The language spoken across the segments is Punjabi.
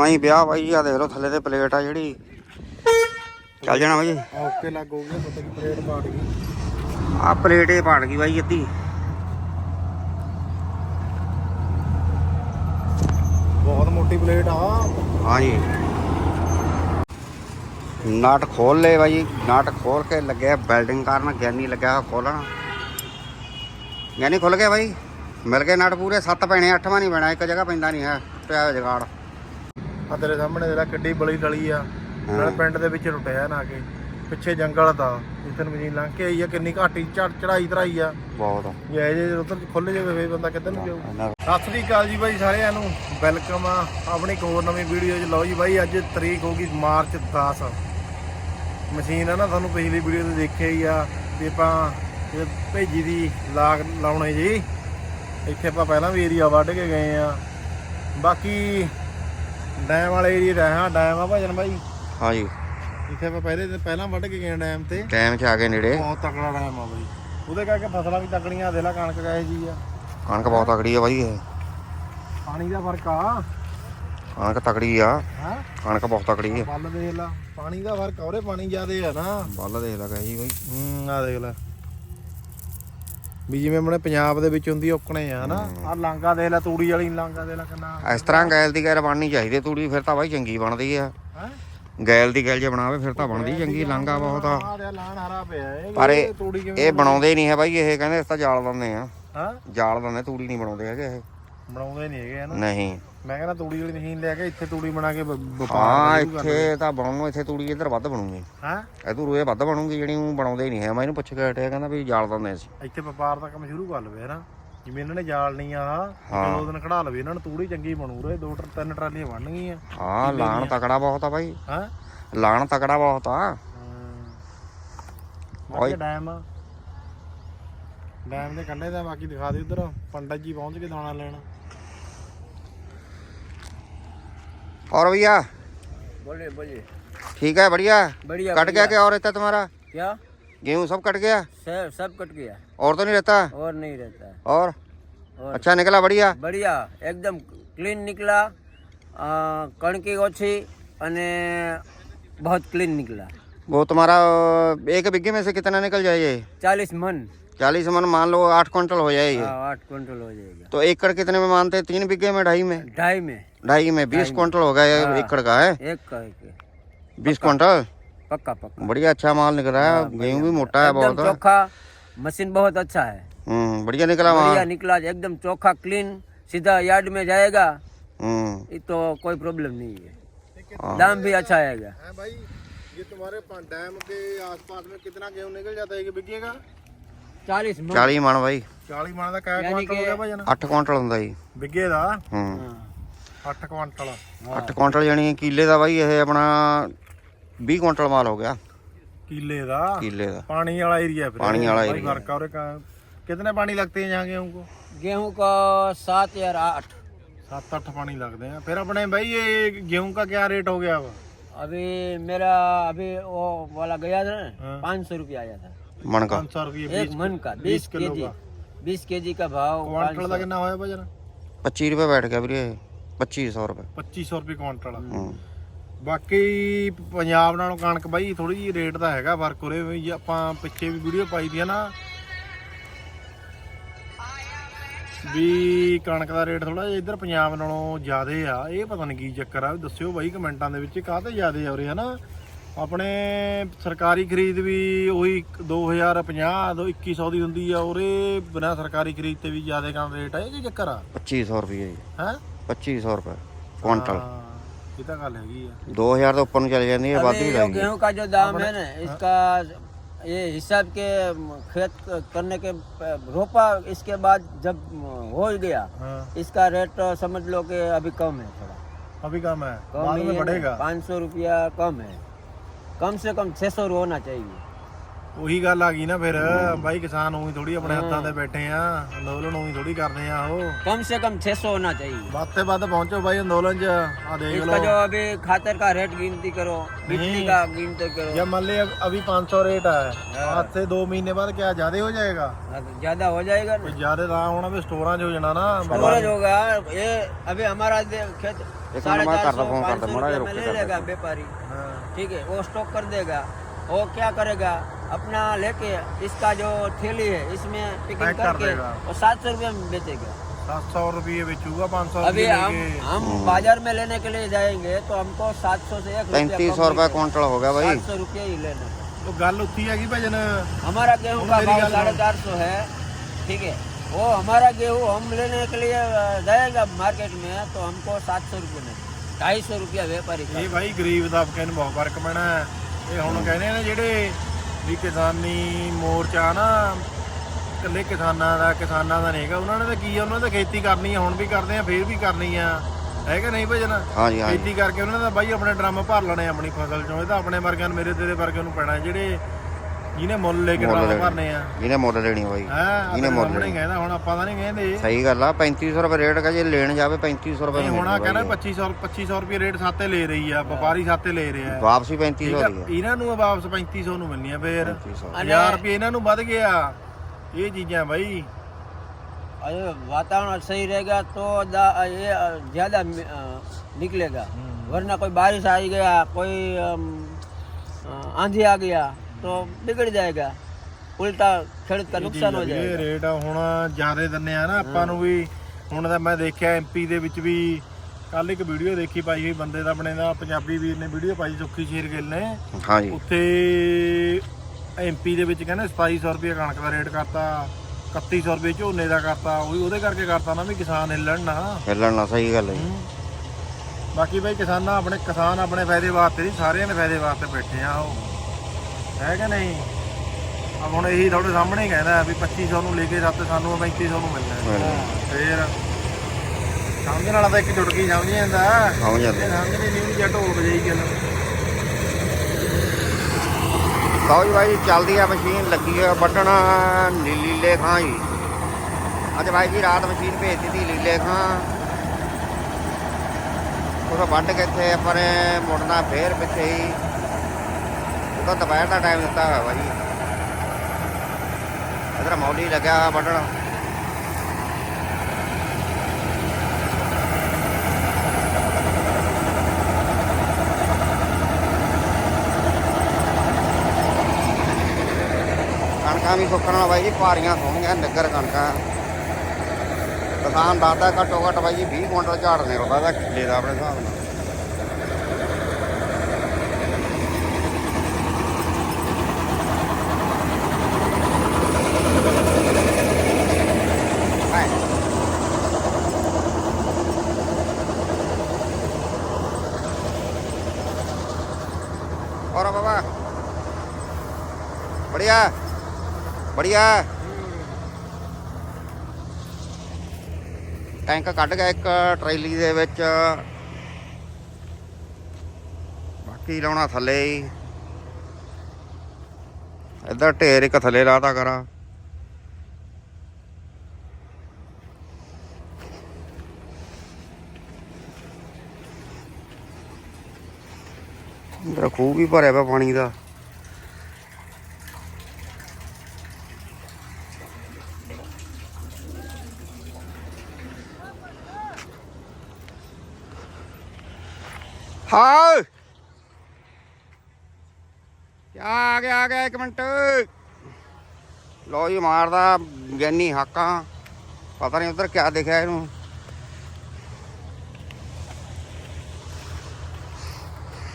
ਮਾਈ ਵਿਆਹ ਬਾਈ ਆ ਦੇਖ ਲਓ ਥੱਲੇ ਤੇ ਪਲੇਟ ਆ ਜਿਹੜੀ। ਚੱਲ ਜਾਣਾ ਬਾਈ। ਓਕੇ ਲੱਗ ਹੋ ਗਿਆ ਪਤਾ ਕੀ ਪਲੇਟ ਪਾੜ ਗਈ। ਆ ਪਲੇਟ ਇਹ ਪਾੜ ਗਈ ਬਾਈ ਅੱਧੀ। ਬਹੁਤ ਮੋਟੀ ਪਲੇਟ ਆ। ਹਾਂਜੀ। ਨਟ ਖੋਲ ਲਏ ਬਾਈ ਨਟ ਖੋਲ ਕੇ ਲੱਗਿਆ ਬਿਲਡਿੰਗ ਕਰਨ ਗਿਆਨੀ ਲੱਗਿਆ ਖੋਲਣ ਗਿਆਨੀ ਖੁੱਲ ਗਿਆ ਬਾਈ। ਮਿਲ ਗਏ ਨਟ ਪੂਰੇ 7 ਪੈਣੇ 8ਵਾਂ ਨਹੀਂ ਪੈਣਾ ਇੱਕ ਜਗ੍ਹਾ ਪੈਂਦਾ ਨਹੀਂ ਹੈ ਪਿਆ ਜਗਾੜ। ਆ ਤੇਰੇ ਸਾਹਮਣੇ ਜਿਹੜਾ ਕਿੱਡੀ ਬਲੀ ਡਲੀ ਆ। ਨਾਲ ਪਿੰਡ ਦੇ ਵਿੱਚ ਟੁੱਟਿਆ ਨਾ ਕੇ। ਪਿੱਛੇ ਜੰਗਲ ਦਾ ਜਿੱਥੇ ਨੂੰ ਮਸ਼ੀਨ ਲੰਘ ਕੇ ਆਈ ਆ ਕਿੰਨੀ ਘਾਟੀ ਚੜ ਚੜਾਈ ਧਰਾਈ ਆ। ਬਹੁਤ ਜੇ ਜੇ ਉਧਰ ਖੁੱਲ ਜਾਵੇ ਫੇਰ ਬੰਦਾ ਕਿੱਧਰ ਨੂੰ ਜਾਊ। ਸਤਿ ਸ੍ਰੀ ਅਕਾਲ ਜੀ ਬਾਈ ਸਾਰਿਆਂ ਨੂੰ। ਵੈਲਕਮ ਆ ਆਪਣੀ ਇੱਕ ਹੋਰ ਨਵੀਂ ਵੀਡੀਓ 'ਚ। ਲਓ ਜੀ ਬਾਈ ਅੱਜ ਤਰੀਕ ਹੋ ਗਈ ਮਾਰਚ 10 ਮਸ਼ੀਨ ਆ ਨਾ ਤੁਹਾਨੂੰ ਪਿਛਲੀ ਵੀਡੀਓ ਤੇ ਦੇਖਿਆ ਹੀ ਆ ਤੇ ਆਪਾਂ ਇਹ ਭੇਜੀ ਦੀ ਲਾਗ ਲਾਉਣੇ ਜੀ। ਇੱਥੇ ਆਪਾਂ ਪਹਿਲਾਂ ਵੀ ਏਰੀਆ ਵੱਢ ਕੇ ਗਏ ਆ। ਬਾਕੀ ਡੈਮ ਵਾਲੇ ਏਰੀਆ ਰਹੇ ਆ ਡੈਮ ਆ ਭਾਜਨ ਬਾਈ ਹਾਂਜੀ। ਇੱਥੇ ਆਪਾਂ ਪਹਿਲੇ ਦਿਨ ਪਹਿਲਾਂ ਵੱਢ ਕੇ ਗਏ ਡੈਮ ਤੇ। ਟਾਈਮ 'ਚ ਆ ਗਏ ਨੇੜੇ। ਬਹੁਤ ਤਕੜਾ ਡੈਮ ਆ ਬਾਈ। ਉਹਦੇ ਕਰਕੇ ਫਸਲਾਂ ਵੀ ਤਕੜੀਆਂ ਦੇ ਲਾ ਕਣਕ ਗਏ ਜੀ ਆ। ਕਣਕ ਬਹੁਤ ਤਕੜੀ ਆ ਬਾਈ ਇਹ। ਪਾਣੀ ਦਾ ਫ਼ਰਕ ਆ। ਕਣਕ ਤਕੜੀ ਆ। ਹਾਂ? ਕਣਕ ਬਹੁਤ ਤਕੜੀ ਆ। ਬੱਲ ਦੇਖ ਲਾ ਪਾਣੀ ਦਾ ਫ਼ਰਕ ਔਰੇ ਪਾਣੀ ਜ਼ਿਆਦੇ ਆ ਨਾ। ਬੱਲ ਦੇਖ ਲੱਗਾ ਜੀ ਬਾਈ। ਹੂੰ ਆ ਦੇਖ ਲੈ। ਵੀ ਜਿਵੇਂ ਆਪਣੇ ਪੰਜਾਬ ਦੇ ਵਿੱਚ ਹੁੰਦੀ ਔਕਣੇ ਆ ਨਾ ਆ ਲਾਂਗਾ ਦੇਖ ਲੈ ਤੂੜੀ ਵਾਲੀ ਲਾਂਗਾ ਦੇਖ ਲੈ ਕਿੰਨਾ। ਇਸ ਤਰ੍ਹਾਂ ਗੈਲ ਦੀ ਗੈਲ ਬਣਨੀ ਚਾਹੀਦੀ ਤੂੜੀ ਫਿਰ ਤਾਂ ਬਾਈ ਚੰਗੀ ਬਣਦੀ ਆ। ਹੈ? ਗੈਲ ਦੀ ਗੈਲ ਜੇ ਬਣਾਵੇ ਫਿਰ ਤਾਂ ਬਣਦੀ ਚੰਗੀ ਲਾਂਗਾ ਬਹੁਤ ਆ। ਆ ਦੇ ਲਾਣ ਹਰਾ ਪਿਆ ਇਹ ਪਰ ਇਹ- ਤੂੜੀ ਕਿਵੇਂ ਇਹ ਬਣਾਉਂਦੇ ਨਹੀਂ ਹੈ ਬਾਈ ਇਹ ਕਹਿੰਦੇ ਇਸ ਤਾਂ ਜਾਲ ਦਿੰਦੇ ਆ। ਹਾਂ? ਜਾਲ ਦਿੰਦੇ ਤੂੜੀ ਨਹੀਂ ਬਣਾਉਂਦੇ ਹੈਗੇ ਇਹ। ਬਣਾਉਂਦੇ ਨਹੀਂ ਹੈਗੇ ਨਾ ਨਹੀਂ। ਮੈਂ ਕਹਿੰਦਾ ਤੂੜੀ ਵਾਲੀ ਮਸ਼ੀਨ ਲੈ ਕੇ ਇੱਥੇ ਤੂੜੀ ਬਣਾ ਕੇ ਵ- ਵਪਾਰ ਹਾਂ ਇੱਥੇ ਤਾਂ ਬਣਾਉਣੋਂ ਇੱਥੇ ਤੂੜੀ ਇੱਧਰ ਵੱਧ ਬਣੂਗੀ। ਹਾਂ? ਇਹ ਤੂੰ ਰੋਏ ਵੱਧ ਬਣੂਗੀ ਜਿਹੜੀ ਉਹ ਬਣਾਉਂਦੇ ਹੀ ਨਹੀਂ ਹੈ। ਮੈਂ ਇਹਨੂੰ ਪੁੱਛ ਕੇ ਹਟਿਆ ਕਹਿੰਦਾ ਵੀ ਜਾਲ ਦਿੰਦੇ ਸੀ ਇੱਥੇ ਵਪਾਰ ਦਾ ਕੰਮ ਸ਼ੁਰੂ ਕਰ ਲਵੇ ਨਾ ਜਿਵੇਂ ਇਹਨਾਂ ਨੇ ਜਾਲ ਨਹੀਂ ਆ ਹਾਂ। ਦੋ ਦਿਨ ਖੜਾ ਲਵੇ ਇਹਨਾਂ ਨੂੰ ਤੂੜੀ ਚੰਗੀ ਬਣੂ ਰੇ ਦੋ ਟਰ- ਤਿੰਨ ਟਰਾਲੀਆਂ ਬਣਨਗੀਆਂ। ਹਾਂ ਲਾਣ ਤਕੜਾ ਬਹੁਤ ਆ ਬਾਈ। ਹਾਂ? ਲਾਣ ਤਕੜਾ ਬਹੁਤ ਆ। ਬਾਕੀ ਡੈਮ ਆ। ਡੈਮ ਦੇ ਕੰਢੇ ਦਾ ਬਾਕੀ ਦਿਖਾ ਦੇ ਉਧਰ। ਪੰਡਤ ਜੀ ਪਹੁੰਚ ਕੇ ਦਾਣਾ ਲੈਣ। और भैया बोलिए बोलिए ठीक है बढ़िया बढ़िया कट गया क्या और रहता तुम्हारा क्या गेहूं सब कट गया सब सब कट गया और तो नहीं रहता और नहीं रहता है और और अच्छा निकला बढ़िया बढ़िया एकदम क्लीन निकला अ, कणकी ओछी અને बहुत क्लीन निकला वो तुम्हारा एक बीघे में से कितना निकल जाए ये चालीस मन चालीस मन मान लो आठ क्विंटल हो जाए ये हाँ आठ क्विंटल हो जाएगा तो एकड़ कितने में मानते हैं तीन बीघे में ढाई में ढाई में ढाई में बीस क्विंटल हो गया हाँ। ये एकड़ का है एक करके बीस क्विंटल पक्का पक्का बढ़िया अच्छा माल निकल रहा है गेहूं भी मोटा है एकदम बहुत चोखा मशीन बहुत अच्छा है हम्म बढ़िया निकला बढ़िया वहाँ निकला एकदम चोखा क्लीन सीधा यार्ड में जाएगा हम्म ये तो कोई प्रॉब्लम नहीं है हाँ। दाम भी अच्छा आएगा है भाई ये तुम्हारे पा- डैम के आसपास में कितना गेहूं निकल जाता है एक बिघे का चालीस मन चाली मन भाई 40 ਮਣ ਦਾ ਕਿਆ ਯਾਨੀ ਕੁਆਂਟਲ ਹੋ ਕਿ- ਗਿਆ ਭਾਜਨ ਅੱਠ ਕੁਇੰਟਲ ਹੁੰਦਾ ਜੀ ਬਿਘੇ ਦਾ ਹੂੰ हाँ। 8 ਕੁਆਂਟਲ 8 ਕੁਇੰਟਲ ਜਾਨੀ ਕਿੱਲੇ ਦਾ ਬਾਈ ਇਹ ਆਪਣਾ 20 ਕੁਇੰਟਲ ਮਾਲ ਹੋ ਗਿਆ किले ਦਾ ਕਿੱਲੇ ਦਾ पानी वाला एरिया है फिर पानी वाला भाई एरिया फर्क और का कितने पानी लगते हैं यहाँ गेहूं को गेहूं का सात या आठ सात आठ पानी लगते हैं फिर अपने भाई ये गेहूं का क्या रेट हो गया अब अभी मेरा अभी वो वाला गया था हाँ। ना पाँच सौ रुपया आया था ਮਣ का पाँच सौ रुपये एक मन का बीस के किलो जी का बीस के जी का भाव ਕੁਆਂਟਲ ਦਾ ਕਿੰਨਾ ਹੋਇਆ ਭਾਜਨ 25 ਰੁਪਏ ਬੈਠ ਗਿਆ ਵੀਰੇ 2500 ਰੁਪਏ। 2500 ਰੁਪਏ ਕੁਆਂਟਲ ਹੂੰ। ਬਾਕੀ ਪੰਜਾਬ ਨਾਲੋਂ ਕਣਕ ਬਾਈ ਥੋੜੀ ਜਿਹੀ ਰੇਟ ਦਾ ਹੈਗਾ ਫ਼ਰਕ ਉਰੇ ਵੀ ਜੇ ਆਪਾਂ ਪਿੱਛੇ ਵੀ ਵੀਡੀਓ ਪਾਈ ਦੀ ਆ ਨਾ। ਵੀ ਕਣਕ ਦਾ ਰੇਟ ਥੋੜਾ ਜਿਹਾ ਇੱਧਰ ਪੰਜਾਬ ਨਾਲੋਂ ਜ਼ਿਆਦੇ ਆ। ਇਹ ਪਤਾ ਨਹੀਂ ਕੀ ਚੱਕਰ ਆ ਦੱਸਿਓ ਬਾਈ ਕਮੈਂਟਾਂ ਦੇ ਵਿੱਚ ਕਾਹਤੇ ਜ਼ਿਆਦੇ ਆ ਉਰੇ ਹਨਾ? ਆਪਣੇ ਸਰਕਾਰੀ ਖਰੀਦ ਵੀ ਉਹੀ 2050 ਦੋ 2100 ਦੀ ਹੁੰਦੀ ਆ। ਉਰੇ ਬਿਨਾਂ ਸਰਕਾਰੀ ਖਰੀਦ ਤੇ ਵੀ ਜ਼ਿਆਦੇ ਕੰਮ ਰੇਟ ਆ ਇਹ ਕੀ ਚੱਕਰ ਆ? 2500 ਰੁਪਏ ਹੈ? 2500 ਰੁਪਏ ਕੁਇੰਟਲ ਇਹ ਤਾਂ ਗੱਲ ਹੈਗੀ ਆ 2000 ਤੋਂ ਉੱਪਰ ਨੂੰ ਚਲੇ ਜਾਂਦੀ ਹੈ ਵੱਧ अभी ਵੀ जो ਲਾਏਗੀ गेहूं का जो दाम है ना इसका ये हिसाब के खेत करने के रोपा इसके बाद जब हो गया हाँ इसका रेट समझ लो कि अभी कम है थोड़ा अभी कम है कम बाद में बढ़ेगा पाँच सौ रुपया कम है कम से कम छः सौ होना चाहिए ਉਹੀ ਗੱਲ ਆ ਗਈ ਨਾ ਫਿਰ ਬਾਈ ਕਿਸਾਨ ਉਹੀ ਥੋੜੀ ਆਪਣੇ ਹੱਥਾਂ ਤੇ ਬੈਠੇ ਆ ਅੰਦੋਲਨ ਉਹੀ ਥੋੜੀ ਕਰਦੇ ਆ ਉਹ कम से कम 600 होना चाहिए ਵੱਧ ਤੇ ਵੱਧ ਪਹੁੰਚੋ ਬਾਈ ਅੰਦੋਲਨ 'ਚ ਆ ਦੇਖ इसका जो ਲਓ अभी खातर का रेट गिनती करो बिजली का गिनती ਜੇ करो ਮੰਨ ਲਏ ਅਭ- ਅਭੀ 500 ਰੇਟ ਆ ਆਜ ਸੇ 2 ਮਹੀਨੇ ਬਾਅਦ ਕਿਆ ਜ਼ਿਆਦੇ ਹੋ ਜਾਏਗਾ ज्यादा हो जाएगा ਨਾ। ਕੋਈ ਜ਼ਿਆਦੇ ਨਾ ਹੋਣਾ ਵੀ ਸਟੋਰਾਂ 'ਚ ਹੋ ਜਾਣਾ ਨਾ स्टोरेज होगा ये अभी हमारा दे- खेत एक साढ़े नंबर चार कर दो, सौ फोन कर पाँच दो, सौ मुड़ा ये रुक रुपये के में ले कर लेगा व्यापारी हाँ। ठीक है वो स्टॉक कर देगा वो क्या करेगा अपना लेके इसका जो थैली है इसमें पैक पैकिंग कर करके देगा। वो सात सौ रुपये में बेचेगा 700 ਰੁਪਏ ਵੇਚੂਗਾ 500 अभी ਰੁਪਏ हम ਲੈ हम हम्म। बाजार में लेने के लिए जाएंगे तो हमको सात सौ से एक पैंतीस सौ रुपये क्विंटल हो गया भाई सात सौ रुपये ही लेना ਉਹ ਗੱਲ ਉੱਥੀ ਹੈਗੀ ਭਜਨ हमारा गेहूं तुम का मेरी भाव गल साढ़े मान। चार सौ है ठीक है वो हमारा गेहूं हम लेने के लिए अ, जाएगा मार्केट में तो हमको सात सौ रुपये में ढाई सौ रुपया व्यापारी का ਇਹ ਭਾਈ ਗਰੀਬ ਦਬਕੇ ਨੂੰ ਬਹੁਤ ਫਰਕ ਪੈਣਾ ਹੈ। ਇਹ ਹੁਣ ਕਹਿੰਦੇ ਨੇ ਜਿਹੜੇ ਵੀ ਕਿਸਾਨੀ ਮੋਰਚਾ ਨਾ ਇਕੱਲੇ ਕਿਸਾਨਾਂ ਦਾ ਕਿਸਾਨਾਂ ਦਾ ਨਹੀਂਗਾ ਉਹਨਾਂ ਨੇ ਤਾਂ ਕੀ ਆ ਉਹਨਾਂ ਨੇ ਖੇਤੀ ਕਰਨੀ ਆ ਹੁਣ ਵੀ ਕਰਦੇ ਆ ਫੇਰ ਵੀ ਕਰਨੀ ਆ। ਹੈਗਾ ਨਹੀਂ ਭਜਨ? ਖੇਤੀ ਕਰਕੇ ਉਹਨਾਂ ਦਾ ਬਾਈ ਆਪਣੇ ਡਰਮ ਭਰ ਲੈਣੇ ਆਪਣੀ ਫਸਲ ਚੋਂ। ਇਹ ਤਾਂ ਆਪਣੇ ਵਰਗਿਆਂ ਨੂੰ ਮੇਰੇ ਤੇਰੇ ਵਰਗਿਆਂ ਨੂੰ ਪੈਣਾ। ਜਿਹੜੇ ਜਿਹਨੇ ਮੁੱਲ ਲੈ ਕੇ ਮੁੱਲ ਡਰਮ ਲੈਣੇ। ਭਰਨੇ ਆ ਜਿਹਨੇ ਮੁੱਲ ਲੈਣੀ ਬਾਈ ਹਾਂ ਜਿਹਨੇ ਆਪਣੇ ਮੁੱਲ ਸਾਹਮਣੇ ਲੈਣੀ ਕਹਿੰਦਾ ਹੁਣ ਆਪਾਂ ਤਾਂ ਨਹੀਂ ਕਹਿੰਦੇ ਸਹੀ ਗੱਲ ਆ 3500 ਰੁਪਏ ਰੇਟ ਕਾ ਜੇ ਲੈਣ ਜਾਵੇ 3500 ਰੁਪਏ ਨਹੀਂ में ਹੁਣ ਆ मिलेगा ਕਹਿੰਦਾ भाई। 2500 2500 ਰੁਪਏ ਰੇਟ ਸਾਤੇ ਲੈ ਰਹੀ ਆ ਵਪਾਰੀ ਸਾਤੇ ਲੈ ਰਿਹਾ ਹੈ ਵਾਪਸੀ ਠੀਕ 3500 ਆ, ਦੀ ਹੈ ਇਹਨਾਂ ਨੂੰ ਵਾਪਸ 3500 ਨੂੰ ਮਿਲਣੀ ਆ ਫੇਰ 3500 अरे 1000 ਰੁਪਏ ਇਹਨਾਂ ਨੂੰ ਵੱਧ ਗਿਆ ਇਹ ਚੀਜ਼ਾਂ ਬਾਈ अरे वातावरण सही रहेगा तो दा- ये अ, ज्यादा मि- अ, निकलेगा वरना कोई बारिश आ गया कोई अम, अ, आंधी आ गया तो बिगड़ जाएगा उल्टा खेत का नुकसान हो ਇਹ जाएगा ਰੇਟ ਹੁਣ ਜ਼ਿਆਦਾ ਦਿੰਨੇ ਆ ਨਾ ਆਪਾਂ ਨੂੰ ਵੀ ਹੁਣ ਤਾਂ ਮੈਂ ਦੇਖਿਆ ਐਮਪੀ ਦੇ ਵਿੱਚ ਵੀ ਕੱਲ ਇੱਕ ਵੀਡੀਓ ਦੇਖੀ ਪਾਈ ਹੋਈ ਬੰਦੇ ਦਾ ਆਪਣੇ ਦਾ ਪੰਜਾਬੀ ਵੀਰ ਨੇ ਵੀਡੀਓ ਪਾਈ ਸੁੱਖੀ ਸ਼ੇਰ ਗਿੱਲ ਨੇ ਹਾਂ ਜੀ ਉੱਥੇ ਐਮਪੀ ਦੇ ਵਿੱਚ ਕਹਿੰਦੇ 2700 ਰੁਪਏ ਕਣਕ ਦਾ ਰੇਟ ਕਰਤਾ 3100 ਰੁਪਏ ਝੋਨੇ ਦਾ ਕਰਤਾ ਉਹ ਵੀ ਉਹਦੇ ਕਰਕੇ ਕਰਤਾ ਨਾ ਵੀ ਕਿਸਾਨ ਹਿੱਲਣ ਨਾ ਹਿੱਲਣ ਨਾਲ ਸਹੀ ਗੱਲ ਹੈ ਜੀ। ਬਾਕੀ ਬਈ ਕਿਸਾਨਾਂ ਆਪਣੇ ਕਿਸਾਨ ਆਪਣੇ ਫਾਇਦੇ ਵਾਸਤੇ ਨਹੀਂ ਸਾਰਿਆਂ ਦੇ ਫਾਇਦੇ ਵਾਸਤੇ ਬੈਠੇ ਆ ਉਹ ਹੈ ਕਿ ਨਹੀਂ? ਆ ਹੁਣ ਇਹੀ ਤੁਹਾਡੇ ਸਾਹਮਣੇ ਹੀ ਕਹਿੰਦਾ ਵੀ 2500 ਨੂੰ ਲੈ ਕੇ ਸੱਤ ਸਾਨੂੰ 3500 ਨੂੰ ਮਿਲਣਾ ਹੈ। ਫੇਰ ਸਮਝਣ ਵਾਲਾ ਤਾਂ ਇੱਕ ਚੁਟਕੀ ਸਮਝ ਜਾਂਦਾ। ਸਮਝ ਜਾਂਦੇ। ਸਮਝਦੇ ਨਹੀਂ ਉਹਨੂੰ ਜੱਟ ਹੋ ਵਜਾਈ ਗੱਲ। ਲਓ ਜੀ ਬਾਈ ਚੱਲਦੀ ਆ ਮਸ਼ੀਨ ਲੱਗੀ ਆ ਵੱਢਣ ਨੀ- ਲੀਲੇ ਖਾਂ ਜੀ। ਅੱਜ ਬਾਈ ਜੀ ਰਾਤ ਮਸ਼ੀਨ ਭੇਜ ਦਿੱਤੀ ਲੀਲੇ ਖਾਂ ਉਹ ਵੱਢ ਕੇ ਇੱਥੇ ਨੇ ਮੁੜਨਾ ਫੇਰ ਪਿੱਛੇ ਹੀ। ਉਹ ਤਾਂ ਦੁਪਹਿਰ ਦਾ ਟਾਈਮ ਦਿੱਤਾ ਹੋਇਆ ਬਾਈ। ਇਧਰ ਮੌਲੀ ਲੱਗਿਆ ਹੋਇਆ ਵੱਢਣ। ਕਣਕਾਂ ਵੀ ਸੁੱਕਣ ਵਾਲਾ ਬਾਈ ਜੀ, ਭਾਰੀਆਂ ਸੋਹਣੀਆਂ ਨਿੱਗਰ ਕਣਕਾਂ। ਕਿਸਾਨ ਦੱਸਦਾ ਘੱਟੋ ਘੱਟ ਬਾਈ ਜੀ 20 ਕੁਇੰਟਲ ਝਾੜ ਨਿਕਲਦਾ ਦਾ ਕਿੱਲੇ ਦਾ ਆਪਣੇ ਹਿਸਾਬ ਨਾਲ। बढ़िया ਟੈਂਕ ਕੱਢ ਗਿਆ ਇੱਕ ਟਰੇਲੀ ਦੇ ਵਿੱਚ ਬਾਕੀ ਲਾਉਣਾ ਥੱਲੇ ਹੀ ਇੱਧਰ ਢੇਰ ਇੱਕ ਥੱਲੇ ਲਾਤਾ ਕਰਾਂ ਇੱਧਰ ਖੂਹ ਵੀ ਭਰਿਆ ਪਿਆ ਪਾਣੀ ਦਾ ਆ ਗਿਆ ਆ ਗਿਆ ਇੱਕ ਮਿੰਟ ਲੋ ਜੀ ਮਾਰਦਾ ਗਿਆਨੀ ਹਾਕਾਂ ਪਤਾ ਨਹੀਂ ਉਧਰ ਕਿਆ ਦਿਖਿਆ ਇਹਨੂੰ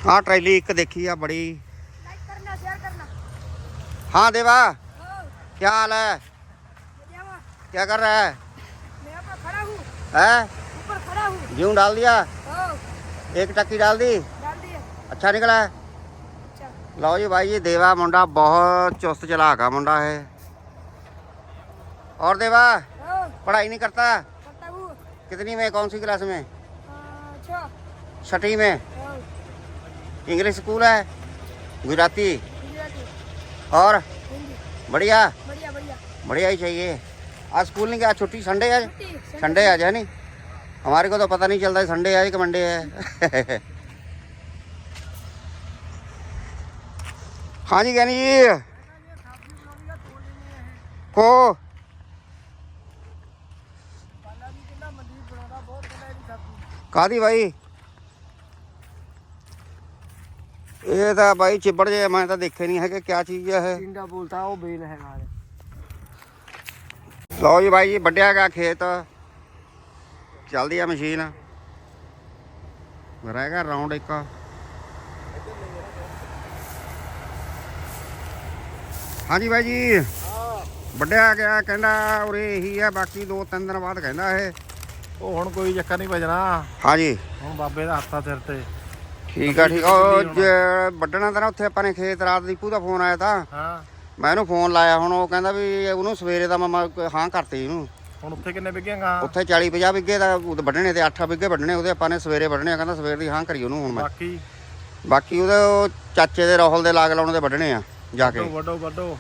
ਆਹ ਟਰੈਲੀ ਇੱਕ ਦੇਖੀ ਆ ਬੜੀ लाइक करना शेयर करना हाँ देवा ओ क्या हाल है बढ़िया हुआ। क्या कर रहा है मैं यहाँ पर खड़ा हूँ है ऊपर खड़ा हूँ गेहूँ डाल दिया ओ एक टक्की डाल दी डाल दिए अच्छा निकला है अच्छा ਲਓ ਜੀ ਭਾਈ ਜੀ ਦੇਵਾ ਮੁੰਡਾ ਬਹੁਤ ਚੁਸਤ ਚਲਾਕਾ ਮੁੰਡਾ है और देवा ओ पढ़ाई नहीं करता करता हूँ कितनी में कौन सी क्लास में अच्छा छठी में ओ इंग्लिश स्कूल है गुजराती गुजराती और हिंदी बढ़िया बढ़िया बढ़िया बढ़िया ही चाहिए आज स्कूल नहीं गया छुट्टी संडे है छुट्टी संडे- संडे आज है नहीं हमारे को तो पता नहीं चलता संडे है कि मंडे है ਹਾਂਜੀ ਕਹਿੰਦੀ ਜੀ। ਕੋ। ਕਾਦੀ ਬਾਈ? ਇਹ ਤਾਂ ਬਾਈ ਚਿੱਬੜ ਜੇ ਮੈਂ ਤਾਂ ਦੇਖੇ ਨਹੀਂ ਹੈਗੇ ਕਿਆ ਚੀਜ਼ ਹੈ ਇਹ? ਟਿੰਡਾ ਬੋਲਤਾ ਉਹ ਬੇਲ ਹੈ ਨਾਲ ਲਓ ਜੀ ਬਾਈ ਜੀ ਵੱਡਿਆ ਗਿਆ ਖੇਤ। ਚੱਲਦੀ ਆ ਮਸ਼ੀਨ। ਰਹਿ ਗਿਆ ਰਾਉਂਡ ਇੱਕ। ਹਾਂਜੀ ਬਾਈ ਜੀ। ਵੱਢਿਆ ਗਿਆ ਕਹਿੰਦਾ ਉਰੇ ਇਹੀ ਆ ਬਾਕੀ ਦੋ ਤਿੰਨ ਦਿਨ ਬਾਅਦ ਕਹਿੰਦਾ ਇਹ। ਉਹ ਹੁਣ ਕੋਈ ਚੱਕਰ ਨਹੀਂ ਭਜਣਾ। ਹਾਂਜੀ। ਹੁਣ ਬਾਬੇ ਦਾ ਹੱਥਾ ਸਿਰ ਤੇ। ਠੀਕ ਆ ਠੀਕ ਆ। ਉਹ ਜੇ ਵੱਢਣਾ ਤਾਂ ਉੱਥੇ ਆਪਾਂ ਨੇ ਖੇਤ ਰਾਤ ਦੀਪੂ ਦਾ ਫੋਨ ਆਇਆ ਤਾਂ। ਹਾਂ। ਮੈਂ ਇਹਨੂੰ ਫੋਨ ਲਾਇਆ ਹੁਣ ਉਹ ਕਹਿੰਦਾ ਵੀ ਉਹਨੂੰ ਸਵੇਰੇ ਦਾ ਮੈਂ ਹਾਂ ਕਰਤੀ ਇਹਨੂੰ। ਹੁਣ ਉੱਥੇ ਕਿੰਨੇ ਵਿਗੇਗਾ ਉੱਥੇ 40 50 ਵਿੱਗੇ ਦਾ ਵੱਢਣੇ ਤੇ 8 ਵਿੱਗੇ ਵੱਢਣੇ ਉਹਦੇ ਆਪਾਂ ਨੇ ਸਵੇਰੇ ਵੱਢਣੇ ਕਹਿੰਦਾ ਸਵੇਰ ਦੀ ਹਾਂ ਕਰੀ ਉਹਨੂੰ ਹੁਣ ਮੈਂ। ਬਾਕੀ? ਬਾਕੀ ਉਹਦੇ ਉਹ ਚਾਚੇ ਦੇ ਰਾਹੁਲ ਦੇ ਲਾਗ ਲਾਉਣ ਦੇ ਵੱਢਣੇ ਆ। ਜਾ ਕੇ। ਵੱਡੋ ਵੱਡੋ ਵੱਡੋ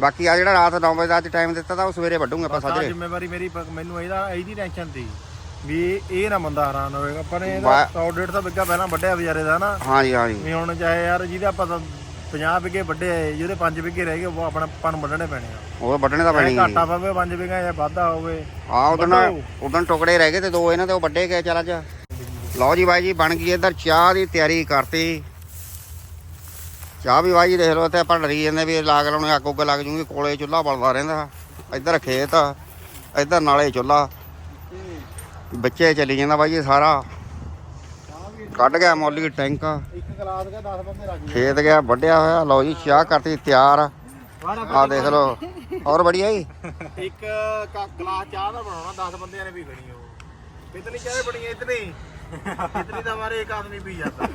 ਬਾਕੀ ਆ ਜਿਹੜਾ ਰਾਤ 9 ਵਜੇ ਦਾ ਅੱਜ ਟਾਈਮ ਦਿੱਤਾ ਤਾਂ ਉਹ ਸਵੇਰੇ ਵੱਢੂਗੇ ਆਪਾਂ ਸਾਜਰੇ। ਜ਼ਿੰਮੇਵਾਰੀ ਮੇਰੀ ਮੈਨੂੰ ਇਹਦਾ ਇਹਦੀ ਟੈਨਸ਼ਨ ਸੀ ਵੀ ਇਹ ਨਾ ਬੰਦਾ ਹੈਰਾਨ ਹੋਏਗਾ ਪਰ ਇਹਦਾ ਬਾ- 100 150 ਵਿੱਗਾ ਪਹਿਲਾਂ ਵੱਢਿਆ ਵਿਚਾਰੇ ਦਾ ਨਾ। ਹਾਂਜੀ ਹਾਂਜੀ। ਵੀ ਹੁਣ ਚਾਹੇ ਯਾਰ ਜਿਹਦੇ ਆਪਾਂ ਤਾਂ 50 ਵਿੱਗੇ ਵੱਢੇ ਆਏ ਜਿਹਦੇ 5 ਵਿੱਗੇ ਰਹਿ ਗਏ ਉਹ ਆਪਣਾ ਆਪਾਂ ਨੂੰ ਵੱਢਣੇ ਪੈਣੇ ਆ। ਉਹ ਵੱਢਣੇ ਤਾਂ ਪੈਣੀ ਘਾਟਾ ਪਵੇ 5 ਵਿੱਗਾ ਜਾਂ ਵਾਧਾ ਹੋਵੇ ਆ ਉਦੋਂ। ਉਦੋਂ ਟੁਕੜੇ ਰਹਿ ਗਏ ਤੇ ਦੋ ਇਹਨਾਂ ਤੇ ਉਹ ਵੱਡੇ ਗਏ ਚੱਲ ਅੱਜ। ਲਓ ਜੀ ਬਾਈ ਜੀ ਬਣ ਗਈ ਇੱਧਰ ਚਾਹ ਦੀ ਤਿਆਰੀ ਕਰਤੀ। ਚਾਹ ਵੀ ਵਾਈ ਦੇਖ ਲਓ ਇੱਥੇ ਆਪਾਂ ਡਰੀ ਜਾਂਦੇ ਵੀ ਲਾਗ ਲਾਉਣੇ, ਅੱਗ ਉੱਗ ਲੱਗ ਜੂਗੀ, ਕੋਲੇ ਚੁੱਲ੍ਹਾ ਬਲਦਾ ਰਹਿੰਦਾ। ਇੱਧਰ ਖੇਤ ਇੱਧਰ ਨਾਲੇ ਚੁੱਲ੍ਹਾ। ਬੱਚੇ ਚਲੀ ਜਾਂਦਾ ਬਾਈ ਸਾਰਾ। ਕੱਢ ਗਿਆ ਮੌਲੀ ਦਾ 10 ਖੇਤ ਗਿਆ ਵੱਡਿਆ ਹੋਇਆ। ਲਓ ਜੀ, ਚਾਹ ਕਰਤੀ, ਤਿਆਰ। ਆ ਦੇਖ ਲਓ। ਹੋਰ ਬੜੀਆ ਜੀ? ਇੱਕ ਗਲਾਸ ਚਾਹ ਦਾ ਬਣਾਉਣਾ 10 ਬੰਦਿਆਂ ਨੇ ਵੀ ਬਣੀ ਉਹ। ਇਤਨੀ ਚਾਹ ਬਣੀ ਇਤਨੀ? ਇਤਨੀ ਤਾਂ ਹਮਾਰੇ ਇੱਕ ਆਦਮੀ ਪੀ ਜਾਂਦਾ।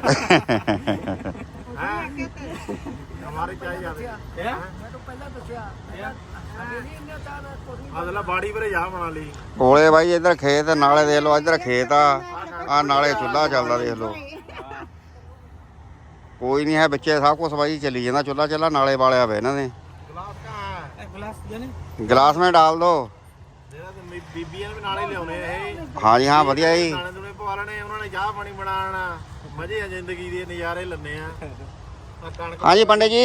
हमारे चाय जाते हैं मैं तो पहले दसिया अभी नहीं इन्ना चाह मैं तो नहीं ਅਗਲਾ ਬਾੜੀ ਵੀਰੇ ਚਾਹ ਬਣਾ ਲਈ ਕੋਲੇ ਬਾਈ ਇੱਧਰ ਖੇਤ ਨਾਲੇ ਦੇਖ ਲਓ ਇੱਧਰ ਖੇਤ ਆ ਆ ਨਾਲੇ ਚੁੱਲ੍ਹਾ ਚੱਲਦਾ ਦੇਖ ਲਓ ਕੋਈ ਨਹੀਂ ਹੈ ਬੱਚੇ ਸਭ ਕੁਝ ਬਾਈ ਚੱਲੀ ਜਾਂਦਾ ਚੁੱਲ੍ਹਾ ਚੱਲਾ ਨਾਲੇ ਵਾਲਿਆ ਵੇ ਇਹਨਾਂ ਨੇ ਗਲਾਸ ਕਹਾਂ ਹੈ गिलास देने ਗਲਾਸ में डाल दो ਜਿਹੜਾ ਤੇ ਮੀ- ਬੀਬੀਆਂ ਨੇ ਵੀ ਨਾਲੇ ਲਿਆਉਣੇ ਇਹ ਹਾਂ ਜੀ ਹਾਂ ਵਧੀਆ ਜੀ ਨਾਲੇ ਦੁਨੇ ਪਵਾ ਲੈਣੇ ਉਹਨਾਂ ਨੇ ਚਾਹ ਪਾਣੀ ਬਣਾਉਣਾ ਮਜ਼ੇ ਆ ਜ਼ਿੰਦਗੀ ਦੇ ਨਜ਼ਾਰੇ ਲੈਣੇ ਆ ਆ ਕਣਕ हाँ जी पंडित जी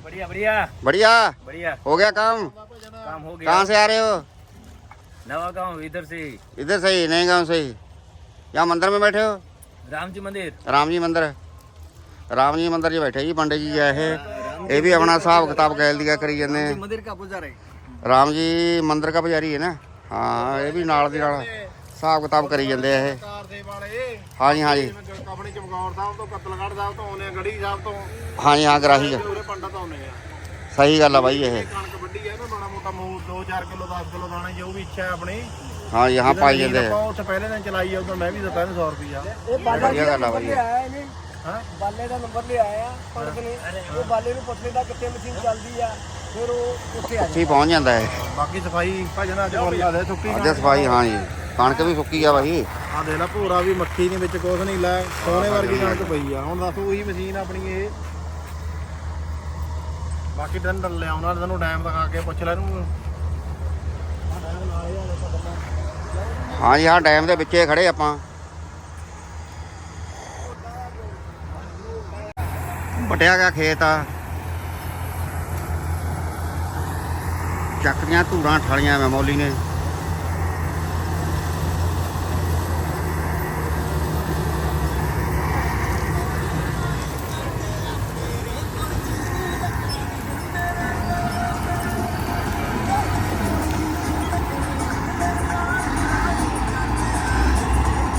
बढ़िया बढ़िया बढ़िया बढ़िया हो गया काम काम हो कहाँ से आ रहे हो नवा गाँव इधर से इधर से ही नए गांव से ही यहाँ मंदिर में बैठे हो राम जी मंदिर ਰਾਮ ਜੀ ਮੰਦਰ ਰਾਮ ਜੀ ਮੰਦਰ 'ਚ ਬੈਠੇ ਜੀ ਪੰਡਿਤ ਜੀ ਆ ਇਹ ਇਹ ਵੀ ਆਪਣਾ ਹਿਸਾਬ ਕਿਤਾਬ ਗੈਲ ਦੀਆਂ ਕਰੀ ਜਾਂਦੇ ਆ। मंदिर का पुजारी ਰਾਮ ਜੀ ਮੰਦਰ ਦਾ ਪੁਜਾਰੀ ਹੈ ਨਾ ਹਾਂ ਇਹ ਵੀ ਨਾਲ ਦੀ ਨਾਲ ਹਿਸਾਬ ਕਿਤਾਬ ਕਰੀ ਜਾਂਦੇ ਆ ਇਹ ਕਾਰ ਦੇ ਵਾਲੇ ਹਾਂਜੀ ਹਾਂਜੀ। ਜਿਵੇਂ ਆਪਣੀ ਚਮਕੌਰ ਸਾਹਿਬ ਤੋਂ ਕਤਲਗੜ੍ਹ ਸਾਹਿਬ ਤੋਂ ਆਉਂਦੇ ਆ ਗੜੀ ਸਾਹਿਬ ਤੋਂ। ਹਾਂਜੀ ਹਾਂ ਗਰਾਹੀ ਪੰਡਤ ਆਉਂਦੇ ਆ। ਸਹੀ ਗੱਲ ਆ ਬਾਈ ਇਹ। ਕਣਕ ਵੱਢੀ ਹੈ ਨਾ ਮਾੜਾ ਮੋਟਾ ਮੂੰਹ 2-4 ਕਿਲੋ 10 ਕਿਲੋ ਦਾਣੇ ਜੋ ਵੀ ਇੱਛਾ ਹੈ ਆਪਣੀ। ਹਾਂ ਪਾਈ ਜਾਂਦੇ ਆ। ਉੱਥੇ ਪਹਿਲੇ ਦਿਨ ਚਲਾਈ ਆ ਉਦੋਂ ਮੈਂ ਵੀ ਦਿੱਤਾ ਇਹਨੂੰ 100 ਰੁਪਿਆ ਵਧੀਆ ਗੱਲ ਆ ਬਾਈ ਇਹ। ਹਾਂ? ਬਾਲੇ ਦਾ ਨੰਬਰ ਲਿਆ ਆ ਨੇ। ਉਹ ਬਾਲੇ ਨੂੰ ਪੁੱਛ ਲੈਂਦਾ ਕਿੱਥੇ ਮਸ਼ੀਨ ਚੱਲਦੀ ਆ। ਫਿਰ ਉਹ ਉੱਥੇ ਆ ਉੱਥੇ ਹੀ ਪਹੁੰਚ ਜਾਂਦਾ ਹੈ ਬਾਕੀ ਸਫ਼ਾਈ ਭਜਣਾ ਅੱਜ ਬੋਲ ਲਾ ਦੇ ਸੁੱਕੀ ਅੱਜ ਸਫ਼ਾਈ ਹਾਂਜੀ ਕਣਕ ਵੀ ਸੁੱਕੀ ਆ ਬਾਈ ਆ ਦੇਖ ਲੈ ਭੂਰਾ ਵੀ ਮੱਖੀ ਨਹੀਂ ਵਿੱਚ ਕੁਛ ਨਹੀਂ ਲੈ ਸੋਨੇ ਵਰਗੀ ਕਣਕ ਪਈ ਆ। ਹੁਣ ਦੱਸ ਉਹੀ ਮਸ਼ੀਨ ਆਪਣੀ ਇਹ। ਬਾਕੀ ਦਿਨ ਲਿਆਉਣਾ ਤੈਨੂੰ ਟਾਈਮ ਦਿਖਾ ਕੇ ਪੁੱਛ ਲੈ ਇਹਨੂੰ। ਹਾਂਜੀ ਹਾਂ ਡੈਮ ਦੇ ਵਿੱਚੇ ਖੜੇ ਆਪਾਂ। ਵਟਿਆ ਗਿਆ ਖੇਤ ਆ। ਚੱਕਰੀਆਂ ਧੂੜਾਂ ਠਾਲੀਆਂ ਮੈਂ ਮੌਲੀ ਨੇ।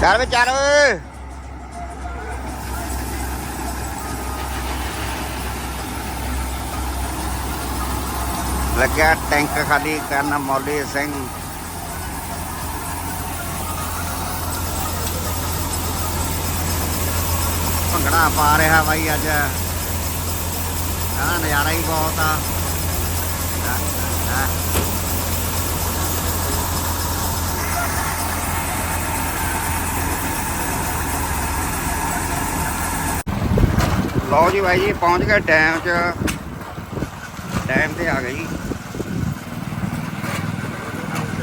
ਚੱਲ ਵੇ ਚੱਲ ਓਏ ਲੱਗਿਆ ਟੈਂਕ ਖਾਲੀ ਕਰਨ ਮੌਲੀ ਸਿੰਘ। ਭੰਗੜਾ ਪਾ ਰਿਹਾ ਬਾਈ ਅੱਜ। ਹਾਂ ਨਜ਼ਾਰਾ ਹੀ ਬਹੁਤ ਆ। ਲਓ ਜੀ ਬਾਈ ਜੀ, ਪਹੁੰਚ ਗਏ ਡੈਮ 'ਚ। ਡੈਮ ਤੇ ਆ ਗਏ ਜੀ।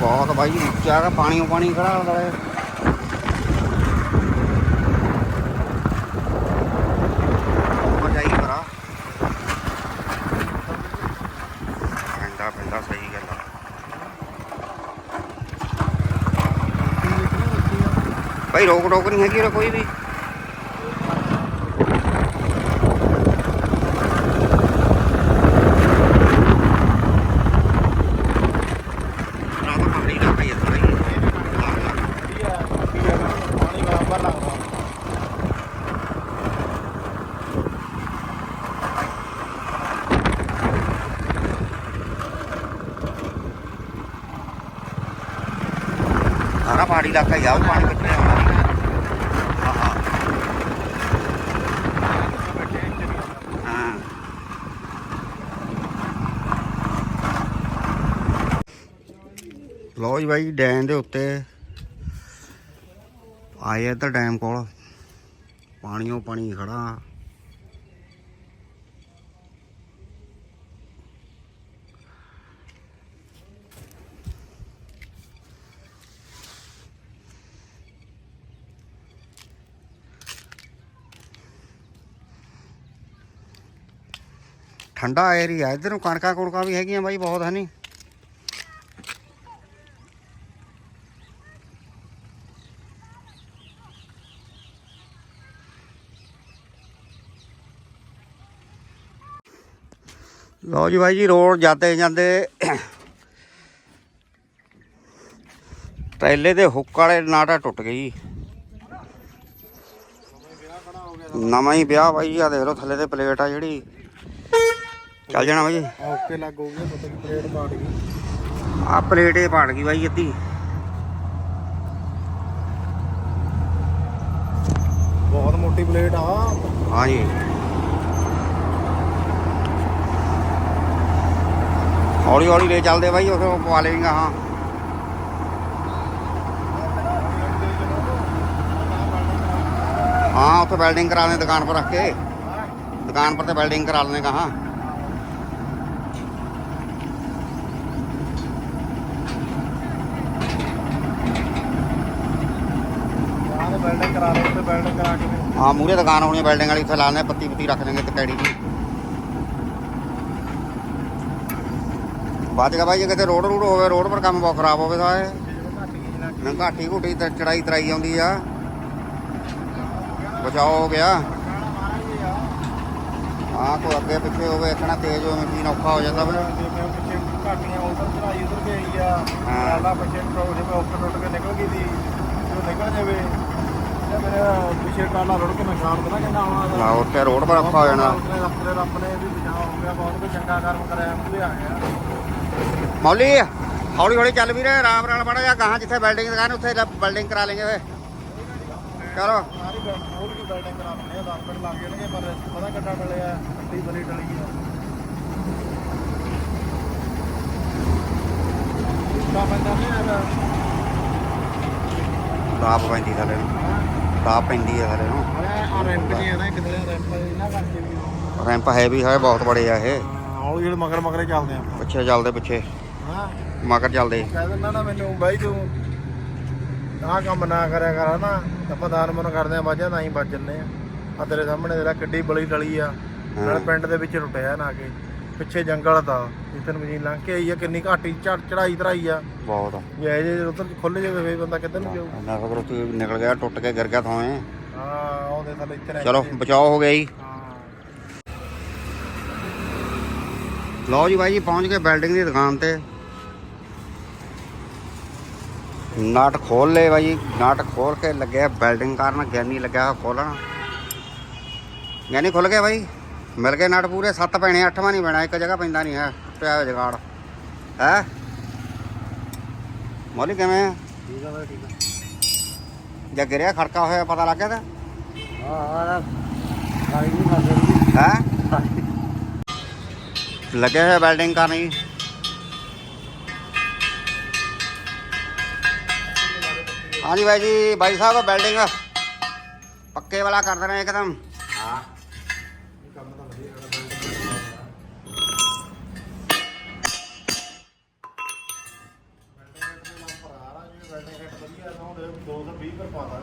ਬਹੁਤ ਬਾਈ ਜੀ ਉੱਚਾ ਹੈਗਾ ਪਾਣੀ ਓ ਪਾਣੀ ਖੜਾ ਹੁੰਦਾ ਹੈ ਉੱਪਰ ਜਾਈ ਭਰਾ ਪੈਂਦਾ ਪੈਂਦਾ ਸਹੀ ਗੱਲ ਆ ਭਾਈ ਰੋਕ ਟੋਕ ਨਹੀਂ ਹੈਗੀ ਉਰੇ ਕੋਈ ਵੀ ਇਲਾਕਾ ਹੀ ਆ, ਉਹ ਪਾਣੀ ਕੱਟਿਆ ਹੋਣਾ ਲੋ ਜੀ ਬਾਈ, ਡੈਮ ਦੇ ਉੱਤੇ ਆਏ ਆ ਇੱਧਰ ਡੈਮ ਕੋਲ। ਪਾਣੀਓ ਪਾਣੀ ਖੜਾ। ਠੰਡਾ ਏਰੀਆ, ਇੱਧਰ ਨੂੰ ਕਣਕਾਂ ਕੁਣਕਾਂ ਵੀ ਹੈਗੀਆਂ ਬਾਈ ਬਹੁਤ ਹਨੀ ਲਓ ਜੀ ਬਾਈ ਜੀ, ਰੋਡ ਜਾਂਦੇ ਜਾਂਦੇ ਪਹਿਲੇ ਦੇ ਹੁੱਕ ਵਾਲੇ ਨਾਟਾ ਟੁੱਟ ਗਈ ਨਵਾਂ ਹੀ ਵਿਆਹ ਬਾਈ ਆ ਦੇਖ ਲਓ ਥੱਲੇ ਤੇ ਪਲੇਟ ਆ ਜਿਹੜੀ। ਚੱਲ ਜਾਣਾ ਬਾਈ। ਓਕੇ ਲੱਗ ਹੋ ਗਿਆ ਪਤਾ ਕਿ ਪਲੇਟ ਪਾੜ ਗਈ। ਆ ਪਲੇਟ ਇਹ ਪਾੜ ਗਈ ਬਾਈ ਅੱਧੀ। ਬਹੁਤ ਮੋਟੀ ਪਲੇਟ ਆ। ਹਾਂਜੀ। ਹੌਲੀ ਹੌਲੀ ਲੈ ਚੱਲਦੇ ਬਾਈ ਉਹ ਪਵਾ ਲੇਗਾ ਹਾਂ। ਹਾਂ ਉੱਥੇ ਵੈਲਡਿੰਗ ਕਰਾ ਲੈਣੇ ਦੁਕਾਨ ਪਰ ਰੱਖ ਕੇ। ਦੁਕਾਨ ਪਰ ਤੇ ਵੈਲਡਿੰਗ ਕਰਾ ਲੈਣੇ ਕਹਾਂ ਆਹ ਤੇ ਬਿਲਡਿੰਗ ਬਿਲਡਿੰਗ ਕਰਾ ਕੇ ਫਿਰ ਹਾਂ ਮੂਰੇ ਦੁਕਾਨ ਹੋਣੀ ਵੈਲਡਿੰਗ ਵਾਲੀ ਉੱਥੇ ਲਾ ਲੈਣੇ ਪੱਤੀ ਪੁੱਤੀ ਰੱਖ ਦੇਣਗੇ ਤਕੈੜੀ ਜੀ। ਬਾਅਦ ਬਾਈ ਜੇ ਕਿਤੇ ਰੋਡ ਰੂਡ ਹੋਵੇ ਰੋਡ ਪਰ ਕੰਮ ਬਹੁਤ ਖਰਾਬ ਹੋਵੇ ਤਾਂ ਇਹ। ਘੱਟ ਗਈ ਨਾ ਘਾਟੀ ਘੂਟੀ ਤੇ ਚੜਾਈ ਤਰਾਈ ਆਉਂਦੀ ਆ। ਬਚਾਓ ਹੋ ਗਿਆ। ਹਾਂ ਕੋਈ ਅੱਗੇ ਪਿੱਛੇ ਹੋਵੇ ਇਤਨਾ ਤੇਜ਼ ਹੋਵੇ ਮਸ਼ੀਨ ਔਖਾ ਹੋ ਜਾਂਦਾ ਪਿੱਛੇ ਘਾਟੀਆਂ ਉਧਰ ਚੜਾਈ ਉਧਰ ਆਈ ਆ। ਹਾਂ। ਪਿੱਛੇ ਜਿਵੇਂ ਉੱਪਰ ਟੁੱਟ ਕੇ ਨਿਕਲ ਗਈ ਸੀ ਜੋ ਨਿਕਲ ਜਾਵੇ। ਮੇਰੇ ਪਿੱਛੇ ਟਾਲਾ ਰੁੜ ਕੇ ਨੁਕਸਾਨ ਪਤਾ ਕਿੰਨਾ ਹੋਣਾ ਨਾ ਉੱਥੇ ਰੋਡ ਪਰ ਔਖਾ ਹੋ ਜਾਣਾ। ਰੱਬ ਦੇ ਰੱਬ ਨੇ ਵੀ ਬਚਾਅ ਹੋ ਗਿਆ ਬਹੁਤ ਕੋਈ ਚੰਗਾ ਕਰਮ ਕਰਿਆ ਮੂਰੇ ਆ ਗਿਆ। ਮੌਲੀ ਹੌਲੀ ਹੌਲੀ ਚੱਲ ਵੀਰੇ ਆਰਾਮ ਨਾਲ ਬੜਾ ਜਾ ਗਾਹਾਂ ਜਿੱਥੇ ਬਿਲਡਿੰਗ ਦੁਕਾਨ ਉੱਥੇ ਬਿਲਡਿੰਗ ਕਰਾ ਲੇਂਗੇ ਵੇ ਚਲੋ। ਸਾਰੀ ਬਿਲਡਿੰਗ ਕਰਾ ਆ 10 ਮਿੰਟ ਲੱਗ ਜਾਣਗੇ ਪਰ ਪਤਾ ਕਿੱਡਾ ਟਲਿਆ ਅੱਡੀ ਬਲੀ ਟਲੀ ਆ। ਤਾਂ ਬੰਦਾ ਨਹੀਂ ਹੈਗਾ ਦਾਪ ਪੈਂਦੀ ਥੱਲੇ ਨੂੰ। ਦਾਪ ਪੈਂਦੀ ਹੈ ਥੱਲੇ ਨੂੰ। ਆ ਰੈਂਪ ਨਹੀਂ ਹੈ ਨਾ ਇੱਕ ਦਿਨ ਰੈਂਪ ਇਹਨਾਂ ਕਰਕੇ ਵੀ ਰੈਂਪ ਹੈ ਵੀ ਹੈ ਬਹੁਤ ਬੜੇ ਆ ਇਹ। ਹੌਲੀ ਹੌਲੀ ਮਗਰ ਮਗਰੇ ਚੱਲਦੇ ਆ। ਪਿੱਛੇ ਚੱਲਦੇ ਪਿੱਛੇ। ਹਾਂ। ਮਗਰ ਚੱਲਦੇ। ਕਹਿ ਦਿੰਦਾ ਨਾ ਮੈਨੂੰ ਬਾਈ ਤੂੰ ਆਹ ਕੰਮ ਨਾ ਕਰਿਆ ਕਰ ਨਾ ਆਪਾਂ ਦਾਨ ਮਨ ਕਰਦੇ ਆ ਵਾਜਾਂ ਤਾਂ ਹੀ ਬਚ ਜੰਨੇ ਆ। ਆ ਤੇਰੇ ਸਾਹਮਣੇ ਜਿਹੜਾ ਕਿੱਡੀ ਬਲੀ ਟਲੀ ਆ। ਨਾਲ ਪਿੰਡ ਦੇ ਵਿੱਚ ਟੁੱਟਿਆ ਨਾ ਕੇ। ਪਿੱਛੇ ਜੰਗਲ ਦਾ ਜਿੱਥੇ ਨੂੰ ਮਸ਼ੀਨ ਲੰਘ ਕੇ ਆਈ ਆ ਕਿੰਨੀ ਘਾਟੀ ਚੜ ਚੜਾਈ ਧਰਾਈ ਆ। ਬਹੁਤ। ਜੇ ਜੇ ਉਧਰ ਖੁੱਲ ਜਾਵੇ ਫੇਰ ਬੰਦਾ ਕਿੱਧਰ ਨੂੰ ਜਾਊ? ਨਾ ਖਬਰ ਤੂੰ ਨਿਕਲ ਗਿਆ ਟੁੱਟ ਕੇ ਗਿਰ ਗਿਆ ਥਾਵੇਂ। ਹਾਂ ਉਹਦੇ ਥੱਲੇ ਇੱਥੇ ਰਹਿ ਚਲੋ। ਬਚਾਓ ਹੋ ਗਿਆ ਜੀ। ਲਓ ਜੀ ਬਾਈ ਜੀ ਪਹੁੰਚ ਗਏ ਬਿਲਡਿੰਗ ਦੀ ਦੁਕਾਨ ਤੇ। ਨਾਟ ਖੋਲ ਲਏ ਬਾਈ ਨਾਟ ਖੋਲ ਕੇ ਲੱਗਿਆ ਬਿਲਡਿੰਗ ਕਰਨ ਗਿਆਨੀ ਲੱਗਿਆ ਖੋਲਣ ਗਿਆਨੀ ਖੁੱਲ ਗਿਆ ਬਾਈ। ਮਿਲ ਗਏ ਨਟ ਪੂਰੇ ਸੱਤ ਪੈਣੇ ਅੱਠਵਾਂ ਨਹੀਂ ਪੈਣਾ ਇੱਕ ਜਗ੍ਹਾ ਪੈਂਦਾ ਨਹੀਂ ਹੈ ਪਿਆ ਹੋਇਆ ਜਗਾੜ ਹੈ ਮੌਲੀ ਕਿਵੇਂ ਆ? ठीक है भाई ठीक है ਜਾਂ ਗਿਰਿਆ ਖੜਕਾ ਹੋਇਆ ਪਤਾ ਲੱਗ ਗਿਆ ਤਾਂ हाँ हाँ गाड़ी नहीं फंस रही ਹੈ ਲੱਗੇ ਹੋਏ ਬਿਲਡਿੰਗ ਕਰਨ ਜੀ ਹਾਂਜੀ ਬਾਈ ਜੀ ਬਾਈ ਸਾਹਿਬ ਬਿਲਡਿੰਗ ਪੱਕੇ ਵਾਲਾ ਕਰ ਦੇਣਾ ਇੱਕਦਮ हाँ 220 ਪਰ ਪਾਤਾ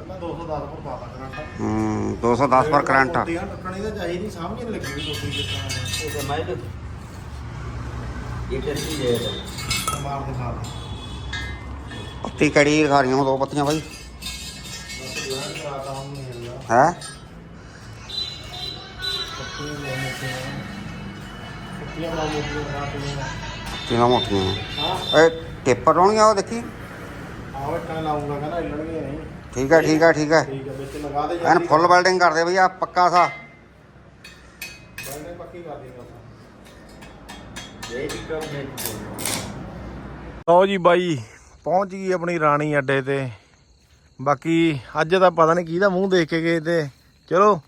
210 ਪਰ ਕਰੰਟ ਆ। ਟੁੱਟੀਆਂ ਟੁੱਟਣੀ ਤਾਂ ਚਾਹੀਦੀ ਸਮਝ ਲੱਗੀ ਵੀ ਟੁੱਟੀ ਕਿਸ ਤਰ੍ਹਾਂ ਉਹ ਮੈਂ ਇਹ ਟੈਸਟੀ ਦੇ ਦੇ ਕਿਹੜੀ ਖਾਰੀਆਂ ਦੋ ਪੱਤੀਆਂ ਭਾਈ ਹੈ? ਪੱਤੀਆਂ ਮੋਟੀਆਂ। ਇਹ ਟੇਪਰ ਲਾਉਣੀਆਂ ਉਹ ਦੇਖੀ? ਠੀਕ ਹੈ ਠੀਕ ਹੈ ਠੀਕ ਹੈ। ਐਨ ਫੁੱਲ ਵੈਲਡਿੰਗ ਕਰ ਦੇ ਭਈਆ ਪੱਕਾ ਸਾ। ਲਓ ਜੀ ਬਾਈ ਪਹੁੰਚ ਗਈ ਆਪਣੀ ਰਾਣੀ ਅੱਡੇ ਤੇ। ਬਾਕੀ ਅੱਜ ਤਾਂ ਪਤਾ ਨਹੀਂ ਕਿਹਦਾ ਮੂੰਹ ਦੇਖ ਕੇ ਗਏ ਤੇ। ਚਲੋ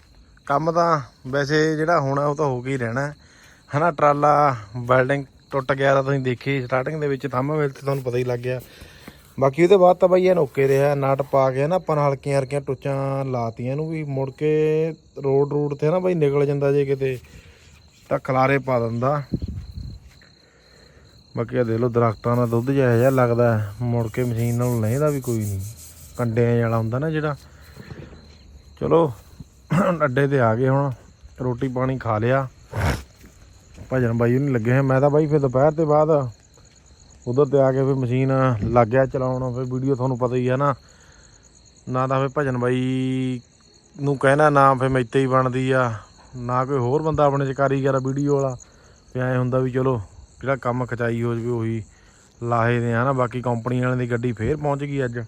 ਕੰਮ ਤਾਂ ਵੈਸੇ ਜਿਹੜਾ ਹੋਣਾ ਉਹ ਤਾਂ ਹੋ ਕੇ ਹੀ ਰਹਿਣਾ। ਹਨਾ ਟਰਾਲਾ ਵੈਲਡਿੰਗ ਟੁੱਟ ਗਿਆ ਤਾਂ ਤੁਸੀਂ ਦੇਖੀ ਸਟਾਰਟਿੰਗ ਦੇ ਵਿੱਚ ਥੰਮ ਵੇਲ ਤੇ ਤੁਹਾਨੂੰ ਪਤਾ ਹੀ ਲੱਗ ਗਿਆ। ਬਾਕੀ ਉਹਦੇ ਬਾਅਦ ਤਾਂ ਬਾਈ ਇਹ ਨੋਕੇ ਰਿਹਾ, ਨਟ ਪਾ ਕੇ ਨਾ ਆਪਾਂ ਨੇ ਹਲਕੀਆਂ ਹਲਕੀਆਂ ਟੁੱਚਾਂ ਲਾਤੀਆਂ ਇਹਨੂੰ ਵੀ, ਮੁੜ ਕੇ ਰੋਡ ਰੂਡ ਤੇ ਨਾ ਬਾਈ ਨਿਕਲ ਜਾਂਦਾ ਜੇ ਕਿਤੇ ਤਾਂ ਖਲਾਰੇ ਪਾ ਦਿੰਦਾ। ਬਾਕੀ ਆ ਦੇਖ ਲਓ, ਦਰਖਤਾਂ ਦਾ ਦੁੱਧ ਜਿਹਾ ਜਿਹਾ ਲੱਗਦਾ, ਮੁੜ ਕੇ ਮਸ਼ੀਨ ਨਾਲ ਲੈਂਦਾ ਵੀ ਕੋਈ ਨਹੀਂ। ਕੰਡਿਆਂ ਵਾਲਾ ਹੁੰਦਾ ਨਾ ਜਿਹੜਾ। ਚਲੋ, ਅੱਡੇ ਤੇ ਆ ਗਏ ਹੁਣ, ਰੋਟੀ ਪਾਣੀ ਖਾ ਲਿਆ। ਭਜਨ ਬਾਈ ਨਹੀਂ ਲੱਗੇ ਹੋਏ। ਮੈਂ ਤਾਂ ਬਾਈ ਫਿਰ ਦੁਪਹਿਰ ਤੇ ਬਾਅਦ ਉਧਰ ਤੇ ਆ ਕੇ ਫਿਰ ਮਸ਼ੀਨ ਲੱਗ ਗਿਆ ਚਲਾਉਣ, ਫਿਰ ਵੀਡੀਓ ਤੁਹਾਨੂੰ ਪਤਾ ਹੀ ਹੈ ਨਾ। ਨਾ ਤਾਂ ਫਿਰ ਭਜਨ ਬਾਈ ਨੂੰ ਕਹਿਣਾ, ਨਾ ਫਿਰ ਮੈਤੇ ਹੀ ਬਣਦੀ ਆ। ਨਾ ਕੋਈ ਹੋਰ ਬੰਦਾ ਆਪਣੇ ਚ ਕਾਰੀਗਰ ਵੀਡੀਓ ਵਾਲਾ। ਵੀ ਐ ਹੁੰਦਾ ਵੀ ਚਲੋ, ਜਿਹੜਾ ਕੰਮ ਖਚਾਈ ਹੋ ਜਵੇ ਉਹੀ ਲਾਹੇ ਦੇ ਆ ਨਾ। ਬਾਕੀ ਕੰਪਨੀ ਵਾਲਿਆਂ ਦੀ ਗੱਡੀ ਫੇਰ ਪਹੁੰਚ ਗਈ ਅੱਜ।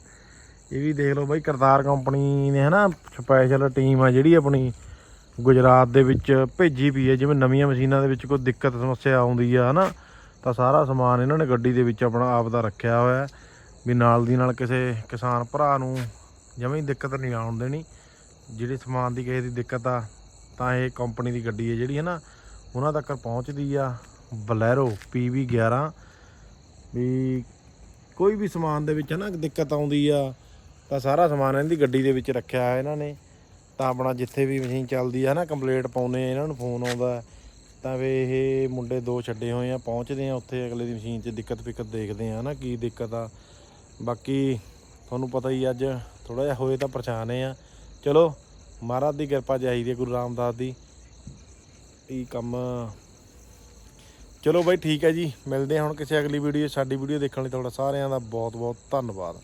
ਇਹ ਵੀ ਦੇਖ ਲਓ ਬਾਈ, ਕਰਤਾਰ ਕੰਪਨੀ ਨੇ ਹਨਾ ਸਪੈਸ਼ਲ ਟੀਮ ਆ ਜਿਹੜੀ ਆਪਣੀ। ਗੁਜਰਾਤ ਦੇ ਵਿੱਚ ਭੇਜੀ ਵੀ ਹੈ ਜਿਵੇਂ ਨਵੀਆਂ ਮਸ਼ੀਨਾਂ ਦੇ ਵਿੱਚ ਕੋਈ ਦਿੱਕਤ, ਸਮੱਸਿਆ ਆਉਂਦੀ ਆ ਹਨਾ। ਤਾਂ ਸਾਰਾ ਸਮਾਨ ਇਹਨਾਂ ਨੇ ਗੱਡੀ ਦੇ ਵਿੱਚ ਆਪਣਾ ਆਪ ਦਾ ਰੱਖਿਆ ਹੋਇਆ ਵੀ ਨਾਲ ਦੀ ਨਾਲ ਕਿਸੇ ਕਿਸਾਨ ਭਰਾ ਨੂੰ ਜਮਾਂ ਹੀ ਦਿੱਕਤ ਨਹੀਂ ਆਉਣ ਦੇਣੀ। ਜਿਹੜੇ ਸਮਾਨ ਦੀ ਕਿਸੇ ਦੀ ਦਿੱਕਤ ਆ, ਤਾਂ ਇਹ ਕੰਪਨੀ ਦੀ ਗੱਡੀ ਹੈ ਜਿਹੜੀ ਹੈ ਨਾ, ਉਹਨਾਂ ਤੱਕ ਪਹੁੰਚਦੀ ਆ ਬਲੈਰੋ PV 11 ਵੀ ਕੋਈ ਵੀ ਸਮਾਨ ਦੇ ਵਿੱਚ ਹੈ ਨਾ ਦਿੱਕਤ ਆਉਂਦੀ ਆ, ਤਾਂ ਸਾਰਾ ਸਮਾਨ ਇਹਨਾਂ ਦੀ ਗੱਡੀ ਦੇ ਵਿੱਚ ਰੱਖਿਆ ਹੈ ਇਹਨਾਂ ਨੇ। ਤਾਂ ਆਪਣਾ ਜਿੱਥੇ ਵੀ ਮਸ਼ੀਨ ਚੱਲਦੀ ਆ ਨਾ, ਕੰਪਲੀਟ ਪਾਉਨੇ ਇਹਨਾਂ ਨੂੰ ਫੋਨ ਆਉਂਦਾ ਤਾਂ ਵੇ ਇਹ ਮੁੰਡੇ ਦੋ ਛੱਡੇ ਹੋਏ ਆ, ਪਹੁੰਚਦੇ ਆ ਉੱਥੇ ਅਗਲੇ ਦੀ ਮਸ਼ੀਨ 'ਚ, ਦਿੱਕਤ ਫਿੱਕਤ ਦੇਖਦੇ ਆ ਨਾ ਕੀ ਦਿੱਕਤ ਆ। ਬਾਕੀ ਤੁਹਾਨੂੰ ਪਤਾ ਹੀ ਅੱਜ ਥੋੜਾ ਜਿਹਾ ਹੋਏ ਤਾਂ ਪਰੇਸ਼ਾਨੇ ਆ। ਚਲੋ, ਮਹਾਰਾਜ ਦੀ ਕਿਰਪਾ ਚਾਹੀਦੀ ਹੈ ਗੁਰੂ ਰਾਮਦਾਸ ਦੀ। ਇਹ ਕੰਮ ਚਲੋ ਬਾਈ ਠੀਕ ਹੈ ਜੀ, ਮਿਲਦੇ ਹਾਂ ਹੁਣ ਕਿਸੇ ਅਗਲੀ ਵੀਡੀਓ ਸਾਡੀ ਵੀਡੀਓ ਦੇਖਣ ਲਈ ਤੁਹਾਡਾ ਸਾਰਿਆਂ ਦਾ ਬਹੁਤ ਬਹੁਤ ਧੰਨਵਾਦ।